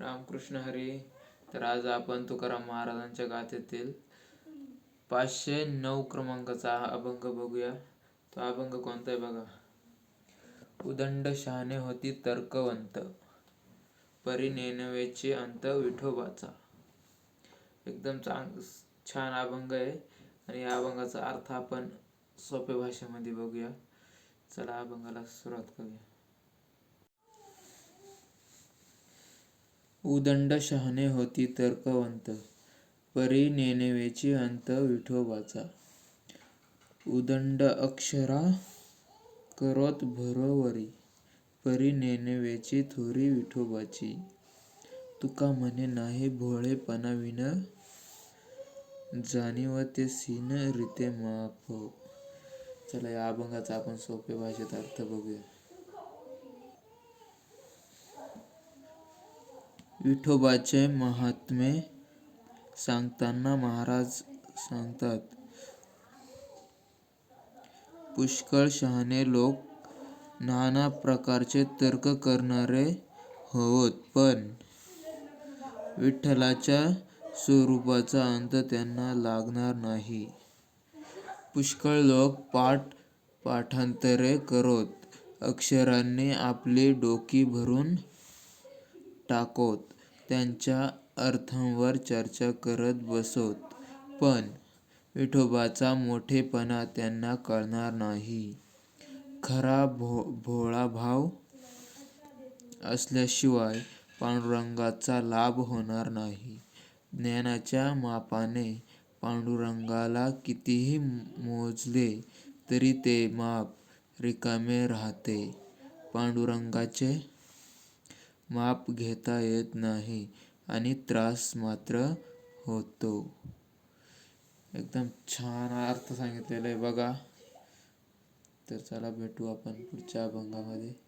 रामकृष्ण हरी. तर आज आपण तुकाराम महाराजांच्या गाथेतील पाचशे नऊ क्रमांकाचा हा अभंग बघूया. तो अभंग कोणता आहे बघा? उदंड शहाणे होती तर्कवंत परिनेनवेचे अंत विठोबाचा. एकदम चांग छान अभंग आहे. आणि या अभंगाचा अर्थ आपण सोप्या भाषेमध्ये बघूया. चला अभंगाला सुरुवात करूया. उदंड शहाणे होती तर्कवंत. परी नेनवेची अंत विठोबाचा. उदंड अक्षरा करोत भरोवरी. परी नेनवेची थोरी विठोबाची. तुका म्हणे नाही भोळेपणा विन जाणीव ते सीन रीते माफ चला या अभंगाचा आपण सोप्या भाषेत अर्थ बघूया. विठोबाचे महात्मे सांगताना महाराज सांगतात पुष्कळ शहाणे लोक नाना प्रकारचे तर्क करणारे होत पण विठ्ठलाच्या स्वरूपाचा अंत त्यांना लागणार नाही. पुष्कळ लोक पाठ पाठांतरे करत अक्षरांनी आपली डोकी भरून टाकोत त्यांच्या अर्थांवर चर्चा करत बसोत. पण विठोबाचा मोठेपणा त्यांना कळणार नाही. खरा भो भोळा भाव असल्याशिवाय पांडुरंगाचा लाभ होणार नाही. ज्ञानाच्या मापाने पांडुरंगाला कितीही मोजले तरी ते माप रिकामे राहते. पांडुरंगाचे माप घेता येत नाही आणि त्रास मात्र होतो. एकदम छान अर्थ सांगितलेला आहे बघा. तर चला भेटू आपण पुढच्या अभंगामध्ये.